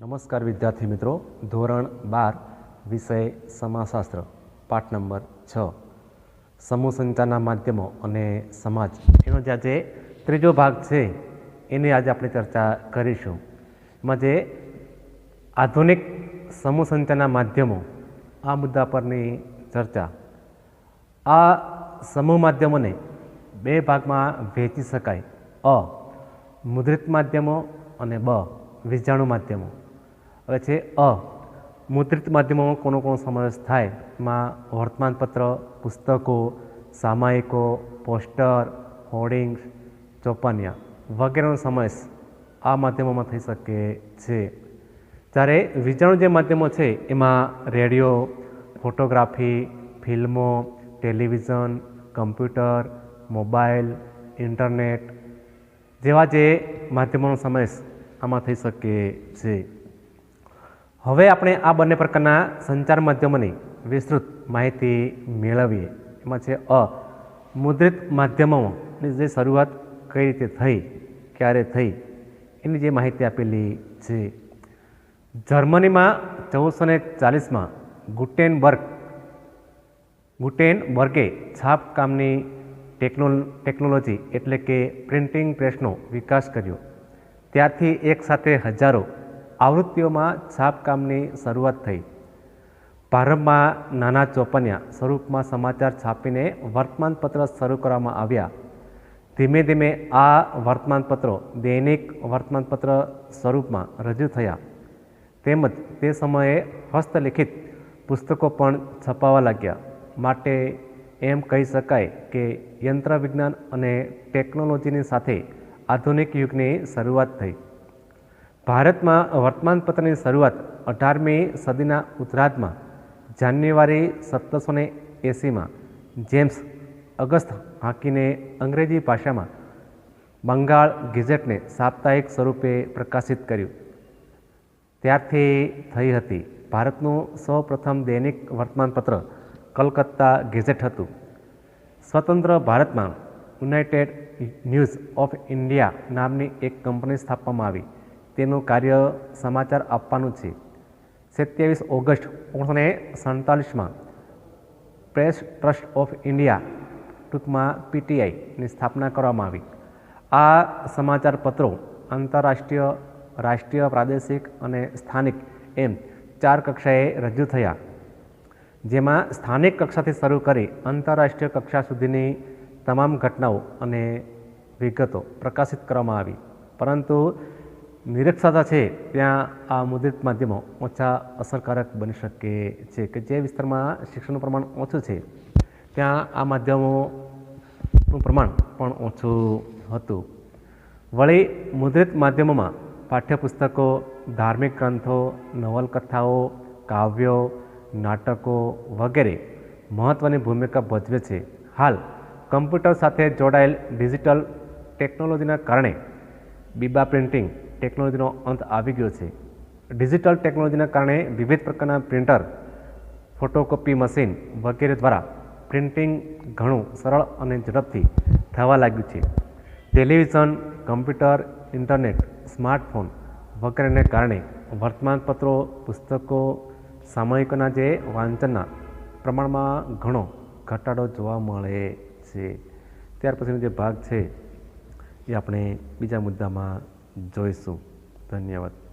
નમસ્કાર વિદ્યાર્થી મિત્રો. ધોરણ બાર, વિષય સમાજશાસ્ત્ર, પાઠ નંબર છ. સમૂહ સંચારના માધ્યમો અને સમાજ. એનો જે આજે ત્રીજો ભાગ છે, એની આજે આપણે ચર્ચા કરીશું. એમાં જે આધુનિક સમૂહ સંચારના માધ્યમો, આ મુદ્દા પરની ચર્ચા. આ સમૂહ માધ્યમોને બે ભાગમાં વહેંચી શકાય. અ, મુદ્રિત માધ્યમો અને બ, વીજાણુ માધ્યમો. હવે છે અ. મુદ્રિત માધ્યમોમાં કોનો કોનો સમાવેશ થાય? એમાં વર્તમાનપત્ર, પુસ્તકો, સામાયિકો, પોસ્ટર, હોર્ડિંગ્સ, ચોપાનિયા વગેરેનો સમાવેશ આ માધ્યમોમાં થઈ શકે છે. જ્યારે વિચારણું જે માધ્યમો છે, એમાં રેડિયો, ફોટોગ્રાફી, ફિલ્મો, ટેલિવિઝન, કમ્પ્યુટર, મોબાઈલ, ઇન્ટરનેટ જેવા જે માધ્યમોનો સમાવેશ આમાં થઈ શકે છે. હવે આપણે આ બંને પ્રકારના સંચાર માધ્યમોની વિસ્તૃત માહિતી મેળવીએ. એમાં છે અ, મુદ્રિત માધ્યમોની જે શરૂઆત કઈ રીતે થઈ, ક્યારે થઈ, એની જે માહિતી આપેલી છે. જર્મનીમાં ચૌદસો ને ચાલીસમાં ગુટેનબર્ગ, ગુટેનબર્ગે છાપકામની ટેકનો ટેકનોલોજી એટલે કે પ્રિન્ટિંગ પ્રેસનો વિકાસ કર્યો. ત્યારથી એકસાથે હજારો આવૃત્તિઓમાં છાપકામની શરૂઆત થઈ. પ્રારંભમાં નાના ચોપનિયા સ્વરૂપમાં સમાચાર છાપીને વર્તમાનપત્ર શરૂ કરવામાં આવ્યા. ધીમે ધીમે આ વર્તમાનપત્રો દૈનિક વર્તમાનપત્ર સ્વરૂપમાં રજૂ થયા. તેમજ તે સમયે હસ્તલિખિત પુસ્તકો પણ છપાવા લાગ્યા. માટે એમ કહી શકાય કે યંત્રવિજ્ઞાન અને ટેકનોલોજીની સાથે આધુનિક યુગની શરૂઆત થઈ. ભારતમાં વર્તમાનપત્રની શરૂઆત અઢારમી સદીના ઉત્તરાર્ધમાં જાન્યુઆરી સત્તરસો ને એંસીમાં, જેમ્સ અગસ્ત હાકીને અંગ્રેજી ભાષામાં બંગાળ ગેઝેટને સાપ્તાહિક સ્વરૂપે પ્રકાશિત કર્યું. ત્યારથી થઈ હતી ભારતનું સૌપ્રથમ દૈનિક વર્તમાનપત્ર કલકત્તા ગેઝેટ હતું. સ્વતંત્ર ભારતમાં યુનાઇટેડ ન્યૂઝ ઓફ ઇન્ડિયા નામની એક કંપની સ્થાપવામાં આવી. તેનું કાર્ય સમાચાર આપવાનું છે. સત્યાવીસ ઓગસ્ટ ઓગણીસો સડતાલીસમાં પ્રેસ ટ્રસ્ટ ઓફ ઇન્ડિયા ટૂંકમાં પીટીઆઈની સ્થાપના કરવામાં આવી. આ સમાચાર પત્રો આંતરરાષ્ટ્રીય, રાષ્ટ્રીય, પ્રાદેશિક અને સ્થાનિક એમ ચાર કક્ષાએ રજૂ થયા. જેમાં સ્થાનિક કક્ષાથી શરૂ કરી આંતરરાષ્ટ્રીય કક્ષા સુધીની તમામ ઘટનાઓ અને વિગતો પ્રકાશિત કરવામાં આવી. પરંતુ નિરક્ષરતા છે, ત્યાં આ મુદ્રિત માધ્યમો ઓછા અસરકારક બની શકે છે કે જે વિસ્તારમાં શિક્ષણનું પ્રમાણ ઓછું છે, ત્યાં આ માધ્યમોનું પ્રમાણ પણ ઓછું હતું. વળી મુદ્રિત માધ્યમોમાં પાઠ્યપુસ્તકો, ધાર્મિક ગ્રંથો, નવલકથાઓ, કાવ્યો, નાટકો વગેરે મહત્ત્વની ભૂમિકા ભજવે છે. હાલ કમ્પ્યુટર સાથે જોડાયેલ ડિજિટલ ટેકનોલોજીના કારણે બીબા પ્રિન્ટિંગ ટેકનોલોજીનો અંત આવી ગયો છે. ડિજિટલ ટેકનોલોજીના કારણે વિવિધ પ્રકારના પ્રિન્ટર, ફોટોકોપી મશીન વગેરે દ્વારા પ્રિન્ટિંગ ઘણું સરળ અને ઝડપથી થવા લાગ્યું છે. ટેલિવિઝન, કમ્પ્યુટર, ઇન્ટરનેટ, સ્માર્ટફોન વગેરેને કારણે વર્તમાનપત્રો, પુસ્તકો, સામયિકોના જે વાંચનના પ્રમાણમાં ઘણો ઘટાડો જોવા મળે છે. ત્યાર પછીનો જે ભાગ છે એ આપણે બીજા મુદ્દામાં જોઈશું. ધન્યવાદ.